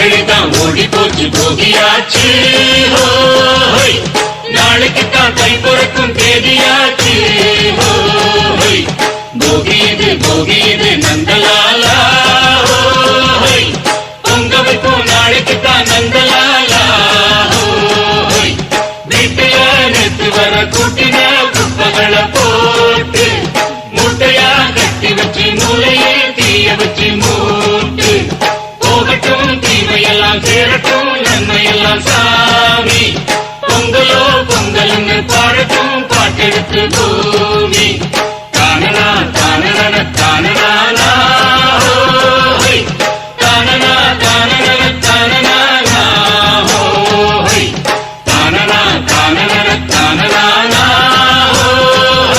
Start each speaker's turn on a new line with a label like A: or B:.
A: தமிழுதான் ஓடி போச்சு போகியாச்சு. நாளைக்கு தான் கை பிறக்கும் தேதியாச்சு. போகி இது போகி இது நந்தலாலா. பொங்க வைப்போம் நாளைக்கு தான் நந்தலாலா. வீட்டுல நேற்று வர கூட்டின எல்லாம் சேரட்டும் நன்மை எல்லாம் சாமி. பொங்கலோ பொங்கலுங்க பாடட்டும் பாட்டெடுத்து பூமி தானனா தானன தானனா தானனா தானன தானனா தானனா தானன தானனா